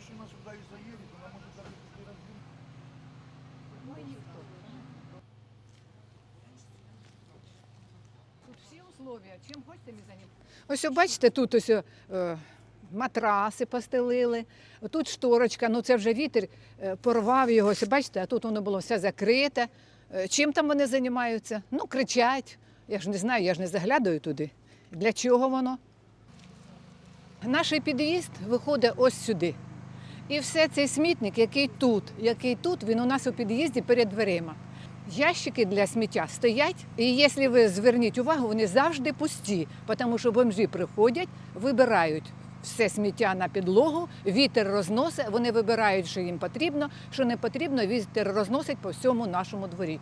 машина сюда и заедет, она может даже если. Ну и никто. Тут всі условия. Чим хочете, ми займаємося. Ось бачите, тут ось е, матраси постелили, тут шторочка, ну це вже вітер е, порвав його. Бачите, а тут воно було все закрите. Е, Чим там вони займаються? Ну, кричать. Я ж не знаю, я ж не заглядаю туди. Для чого воно? Наш під'їзд виходить ось сюди. І все цей смітник, який тут, який тут, він у нас у під'їзді перед дверима. Ящики для сміття стоять, і якщо ви зверніть увагу, вони завжди пусті, тому що бомжі приходять, вибирають все сміття на підлогу, вітер розносить, вони вибирають, що їм потрібно, що не потрібно, вітер розносить по всьому нашому дворі.